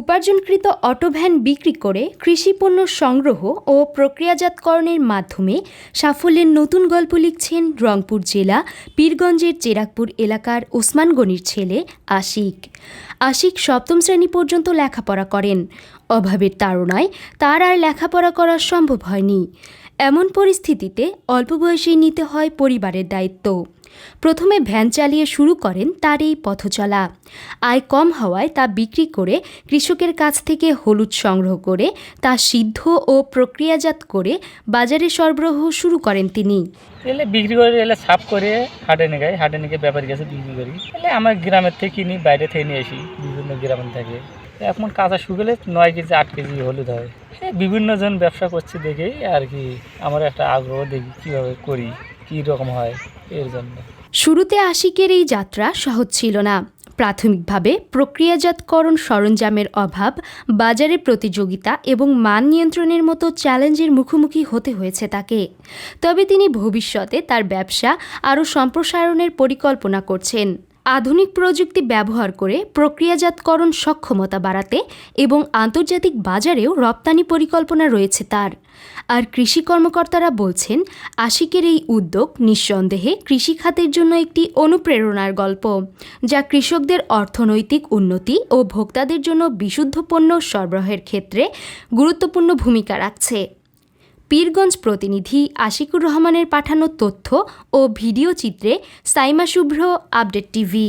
উপার্জনকৃত auto van বিক্রি করে কৃষিপণ্য সংগ্রহ ও প্রক্রিয়াজাতকরণের মাধ্যমে সাফল্যের নতুন গল্প লিখছেন রংপুর জেলা পীরগঞ্জের চেরাকপুর এলাকার ওসমান গনির ছেলে আশিক। আশিক সপ্তম শ্রেণি পর্যন্ত লেখাপড়া করেন। অভাবের তাড়নায় তার আর লেখাপড়া করা সম্ভব হয়নি। এমন পরিস্থিতিতে অল্প বয়সেই নিতে হয় পরিবারের দায়িত্ব। প্রথমে ভ্যান চালিয়ে শুরু করেন তার এই পথচলা। আয় কম হওয়ায় তা বিক্রি করে কৃষকের কাছ থেকে হলুদ সংগ্রহ করে তা সিদ্ধ ও প্রক্রিয়াজাত করে বাজারে সরবরাহ শুরু করেন তিনি। এলে বিক্রি করে, এলে সাফ করে হাটে নিয়ে যাই, হাটে নিয়ে ব্যাপারীর কাছে বিক্রি করি। এলে আমার গ্রামের থেকে কিনি, বাইরে থেকে নিয়ে আসি, বিভিন্ন গ্রামের থেকে। এখন কাঁচা শুকলে নয় কেজি, আট কেজি হলুদ হয়। বিভিন্ন জন ব্যবসা করছে দেখেই আর কি, আমার একটা আগ্রহ দেখি কীভাবে করি। কী রকম হয় এর জন্য? শুরুতে আশিকের এই যাত্রা সহজ ছিল না। প্রাথমিকভাবে প্রক্রিয়াজাতকরণ সরঞ্জামের অভাব, বাজারে প্রতিযোগিতা এবং মান নিয়ন্ত্রণের মতো চ্যালেঞ্জের মুখোমুখি হতে হয়েছে তাকে। তবে তিনি ভবিষ্যতে তার ব্যবসা আরও সম্প্রসারণের পরিকল্পনা করছেন। আধুনিক প্রযুক্তি ব্যবহার করে প্রক্রিয়াজাতকরণ সক্ষমতা বাড়াতে এবং আন্তর্জাতিক বাজারেও রপ্তানি পরিকল্পনা রয়েছে তার। আর কৃষি কর্মকর্তারা বলছেন, আশিকের এই উদ্যোগ নিঃসন্দেহে কৃষিখাতের জন্য একটি অনুপ্রেরণার গল্প, যা কৃষকদের অর্থনৈতিক উন্নতি ও ভোক্তাদের জন্য বিশুদ্ধ পণ্য সরবরাহের ক্ষেত্রে গুরুত্বপূর্ণ ভূমিকা রাখছে। পীরগঞ্জ প্রতিনিধি আশিকুর রহমানের পাঠানো তথ্য ও ভিডিও চিত্রে সাইমা শুভ্র আপডেট টিভি।